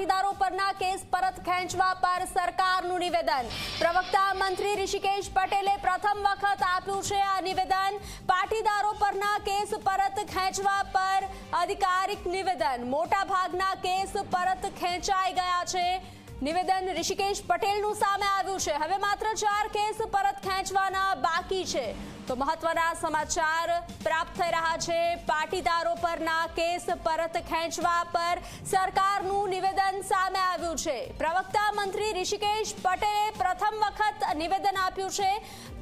પાટીદારો પરના કેસ પરત ખેંચવા પર સરકારનું નિવેદન. પ્રવક્તા મંત્રી ઋષિકેશ પટેલે પ્રથમ વખત આપ્યું છે આ નિવેદન. પાટીદારો પરના કેસ પરત ખેંચવા પર અધિકારિક નિવેદન. મોટા ભાગના કેસ પરત ખેંચાઈ ગયા છે. નિવેદન ઋષિકેશ પટેલનું સામે આવ્યું છે. હવે માત્ર ચાર કેસ પરત ખેંચવાના બાકી છે. તો મહત્વના સમાચાર પ્રાપ્ત થઈ રહ્યા છે. પાટીદારો પરના કેસ પરત ખેંચવા પર સરકારનું નિવેદન સામે આવ્યું છે. પ્રવક્તા મંત્રી ઋષિકેશ પટેલે પ્રથમ વખત નિવેદન આપ્યું છે.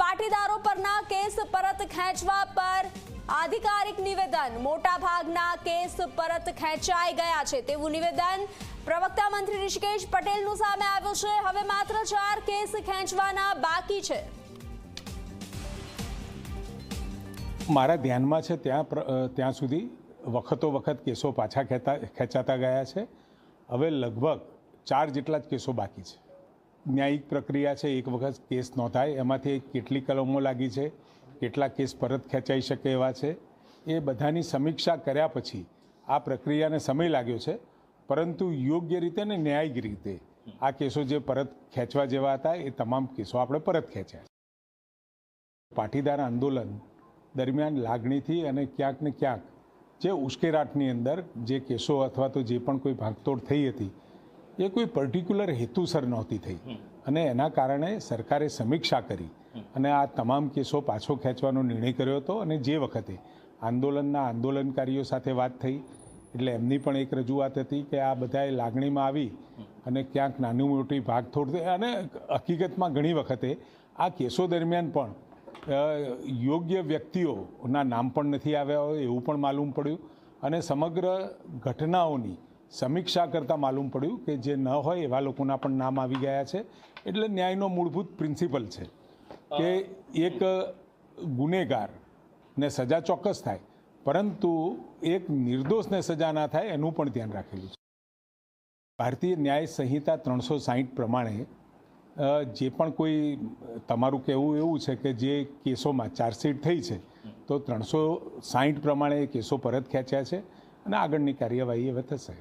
પાટીદારો પરના કેસ પરત ખેંચવા પર આધિકારિક નિવેદન. મોટા ભાગના કેસ પરત ખેંચાઈ ગયા છે તેવું નિવેદન પ્રવક્તા મંત્રી ઋષિકેશ પટેલનું સામે આવ્યું છે. હવે માત્ર ચાર કેસ ખેંચવાના બાકી છે. મારા ધ્યાનમાં છે ત્યાં ત્યાં સુધી વખતો વખત કેસો પાછા ખેતા, ખેંચાતા ગયા છે. હવે લગભગ ચાર જેટલા જ કેસો બાકી છે. ન્યાયિક પ્રક્રિયા છે, એક વખત કેસ નોંધાય, એમાંથી કેટલી કલમો લાગી છે કેટલા કેસ પરત ખેંચાઈ શકે એવા છે. એ બધાની સમીક્ષા કર્યા પછી આ પ્રક્રિયાને સમય લાગ્યો છે. પરંતુ યોગ્ય રીતે ને ન્યાયિક રીતે આ કેસો જે પરત ખેંચવા જેવા હતા એ તમામ કેસો આપણે પરત ખેંચ્યા પાટીદાર આંદોલન દરમિયાન લાગણીથી અને ક્યાંક ને ક્યાંક જે ઉશ્કેરાટની અંદર જે કેસો અથવા તો જે પણ કોઈ ભાગતોડ થઈ હતી એ કોઈ પર્ટિક્યુલર હેતુસર નહોતી થઈ. અને એના કારણે સરકારે સમીક્ષા કરી અને આ તમામ કેસો પાછો ખેંચવાનો નિર્ણય કર્યો હતો અને જે વખતે આંદોલનના આંદોલનકારીઓ સાથે વાત થઈ, એટલે એમની પણ એક રજૂઆત હતી કે આ બધાએ લાગણીમાં આવી અને ક્યાંક નાની મોટી ભાગ થઈ અને હકીકતમાં ઘણી વખતે આ કેસો દરમિયાન પણ યોગ્ય વ્યક્તિઓના નામ પણ નથી આવ્યા હોય એવું પણ માલુમ પડ્યું અને સમગ્ર ઘટનાઓની સમીક્ષા કરતાં માલુમ પડ્યું કે જે ન હોય એવા લોકોના પણ નામ આવી ગયા છે. એટલે ન્યાયનો મૂળભૂત પ્રિન્સિપલ છે. કે એક ગુનેગાર ને સજા ચોક્કસ થાય, પરંતુ એક નિર્દોષને સજા ના થાય એનું પણ ધ્યાન રાખેલું છે. ભારતીય ન્યાય સંહિતા ત્રણસો સાહીઠ પ્રમાણે જે પણ કોઈ તમારું કહેવું એવું છે કે જે કેસોમાં ચાર્જશીટ થઈ છે, તો ત્રણસો સાહીઠ પ્રમાણે કેસો પરત ખેંચ્યા છે અને આગળની કાર્યવાહી હવે થશે.